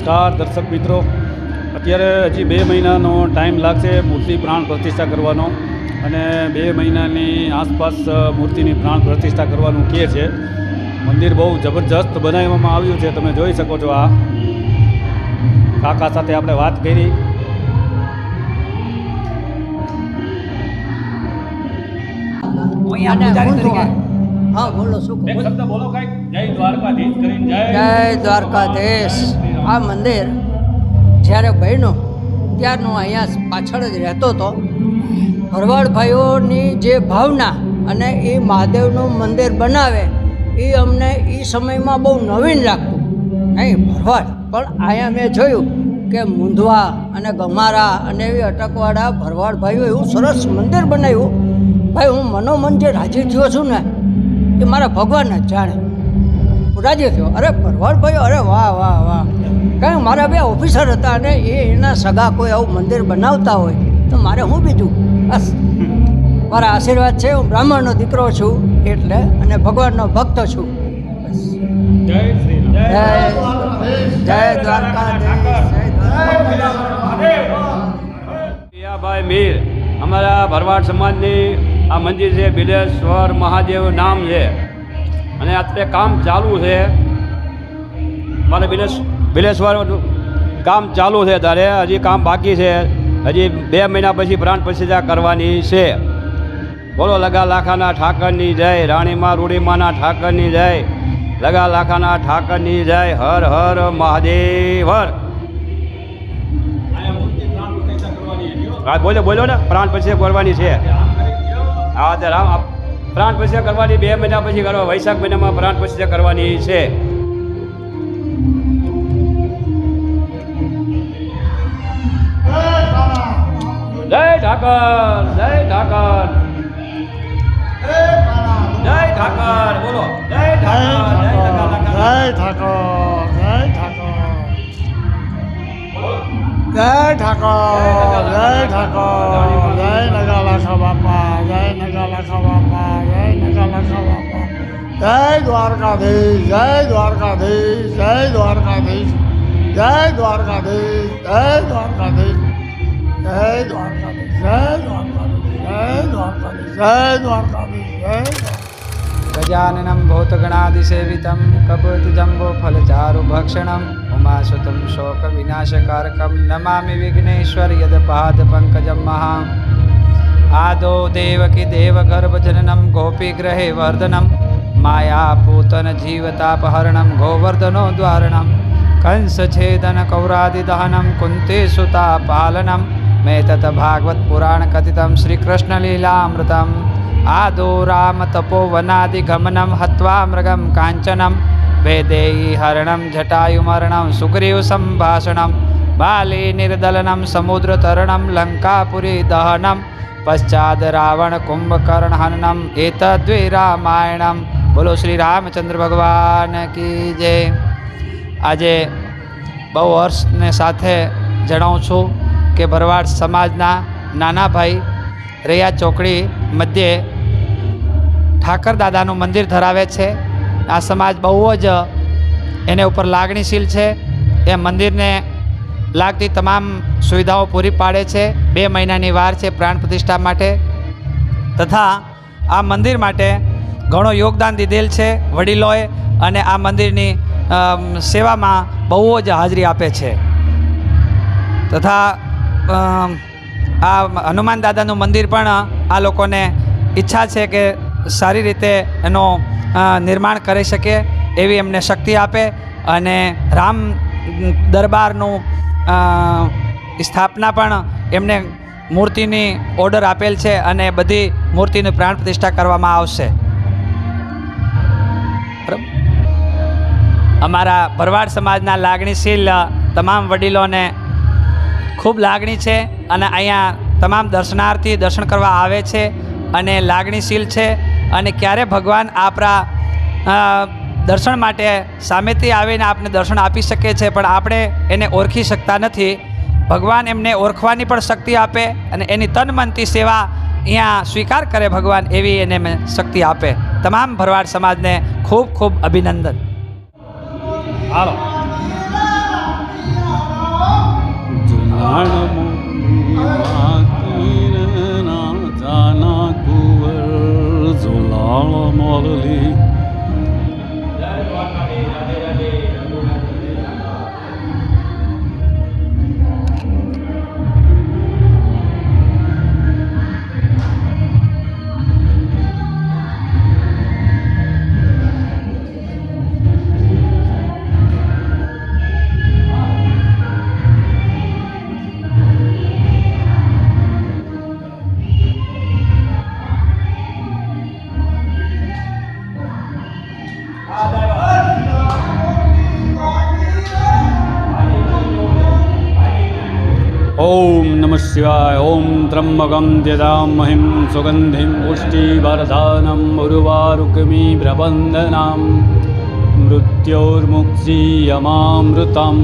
નમસ્કાર દર્શક મિત્રો. અત્યારે હજી બે મહિનાનો ટાઈમ લાગશે મૂર્તિ પ્રાણ પ્રતિષ્ઠા કરવાનો અને બે મહિનાની આસપાસ મૂર્તિની પ્રાણ પ્રતિષ્ઠા કરવાનું કહે છે. મંદિર બહુ જબરજસ્ત બનાવવામાં આવ્યું છે તમે જોઈ શકો છો આ. કાકા સાથે આપણે વાત કરી. હા બોલો શું બોલો કંઈક. જય દ્વારકાધીશ કરીને જય દ્વારકાધીશ. આ મંદિર જ્યારે બન્યું ત્યારનું અહીંયા પાછળ જ રહેતો હતો. ભરવાડ ભાઈઓની જે ભાવના અને એ મહાદેવનું મંદિર બનાવે, એ અમને એ સમયમાં બહુ નવીન લાગતું. નહીં, ભરવાડ. પણ અહીંયા મેં જોયું કે મૂંધવા અને ગમારા અને એવી અટકવાળા ભરવાડભાઈઓ એવું સરસ મંદિર બનાવ્યું. ભાઈ, હું મનોમન જે રાજી થયો છું ને, એ મારા ભગવાન જ જાણે. હું રાજી થયો. અરે ભરવાડભાઈઓ અરે વાહ વાહ વાહ. કારણ મારા બે ઓફિસર હતા અને એ એના સગા કોઈ આવું મંદિર બનાવતા હોય તો મારે હું બીજું? બસ. મારા આશીર્વાદ છે હું બ્રાહ્મણનો દીકરો છું એટલે અને ભગવાનનો ભક્ત છું. જય જય. જય દ્વારકાધીશ. જય મીર અમારા ભરવાડ સમાજની આ મંદિર છે બિલેશ્વર મહાદેવ નામ છે. અને અત્યારે કામ ચાલુ છે. મારે બિલેશ બિલેશ્વર કામ ચાલુ છે ત્યારે હજી કામ બાકી છે. હજી બે મહિના પછી પ્રાણ પ્રતિષ્ઠા કરવાની છે. બોલો લગા લાખાના ઠાકરની જય, રાણીમાં રૂડીમાના ઠાકરની જય, લગા લાખાના ઠાકરની જય, હર હર મહાદેવ હર બોલો બોલો ને. પ્રાણ પ્રતિષ્ઠા કરવાની છે. હા, તે રામ, પ્રાણ પ્રતિષ્ઠા કરવાની બે મહિના પછી કરવા, વૈશાખ મહિનામાં પ્રાણ પ્રતિષ્ઠા કરવાની છે. જય ઠાકર જય ઠાકર જય ઠાકર બોલો. જય ઠાકર જય ઠાકર જય ઠાકર જય ઠાકર જય ઠાકર જય ઠાકોર જય નગાલાખા બાપા, જય નગાલાખા બાપા, જય નગાલાખા બાપા. જય દ્વારકાધીશ જય દ્વારકાધીશ જય દ્વારકાધીશ જય દ્વારકાધીશ જય દ્વારકાધીશ. જય દ્વારકાધીશ જય દ્વારકાધીશ જય દ્વારકાધીશ જય દ્વારકાધીશ જય ગજાનનમ ભૌતગણાદિસેવિતમ કપોતજંબો ફલચારુ ભક્ષણમ ઉમાસુતમ શોક વિનાશકારકમ નમામિ વિઘ્નેશ્વર યદ પાદ પંકજમ મહામ આદો દેવકી દેવગર્ભજનનમ ગોપીગ્રહે વર્ધનમ માયાપૂતન જીવતાપહરણમ ગોવર્ધનો દ્વારણમ કંસછેદન કૌરાદિદહનમ કુંતે પાલનમ મેતત ભાગવત પુરાણ કથિતમ શ્રીકૃષ્ણલીલામૃતમ આદો રામ તપોવનાદિગમનમ હત્વા મૃગમ કાંચનમ ભેદેયી હરણમ જટાયુમરણમ સુગ્રીવ સંભાષણમ બાલે નિર્દલનમ સમુદ્રતરણમ લંકાપુરી દહનમ પશ્ચાદ રાવણ કુંભકર્ણ હનનમ એતદ્વે રામાયણમ બોલો શ્રી રામચંદ્ર ભગવાન કી જય આજે બહુ વર્ષને સાથે જણાવું છું. કે ભરવાડ સમાજના નાના ભાઈ રૈયા ચોકડી મધ્યે ઠાકર દાદાનું મંદિર ધરાવે છે. આ સમાજ બહુ જ એને ઉપર લાગણીશીલ છે. એ મંદિરને લાગતી તમામ સુવિધાઓ પૂરી પાડે છે. બે મહિનાની વાર છે પ્રાણ પ્રતિષ્ઠા માટે. તથા આ મંદિર માટે ઘણો યોગદાન દીધેલ છે વડીલોએ અને આ મંદિરની સેવામાં બહુ જ હાજરી આપે છે. તથા આ હનુમાન દાદાનું મંદિર પણ આ લોકોને ઈચ્છા છે કે સારી રીતે એનો નિર્માણ કરી શકે એવી એમને શક્તિ આપે અને રામ દરબારનું સ્થાપના પણ એમને મૂર્તિની ઓર્ડર આપેલ છે અને બધી મૂર્તિની પ્રાણ પ્રતિષ્ઠા કરવામાં આવશે. અમારા ભરવાડ સમાજના લાગણીશીલ તમામ વડીલોને ખૂબ લાગણી છે અને અહીંયા તમામ દર્શનાર્થી દર્શન કરવા આવે છે અને લાગણીશીલ છે અને ક્યારે ભગવાન આપણા દર્શન માટે સામેથી આવીને આપણે દર્શન આપી શકે છે, પણ આપણે એને ઓળખી શકતા નથી. ભગવાન એમને ઓળખવાની પણ શક્તિ આપે અને એની તન મનથી સેવા અહીંયા સ્વીકાર કરે ભગવાન એવી એને શક્તિ આપે. તમામ ભરવાડ સમાજને ખૂબ ખૂબ અભિનંદન. હાલો. જાના ઓમ નમઃ શિવાય ઓમ ત્રંબકમ દ્યદામહિં સુગંધિં પુષ્ટિવર્ધનમ ઉર્વારુકમી પ્રબંધનામ મૃત્યોર્મુક્ષીયમામૃતમ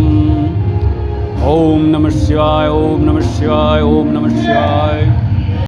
ઓમ નમઃ શિવાય ઓમ નમઃ શિવાય ઓમ નમઃ શિવાય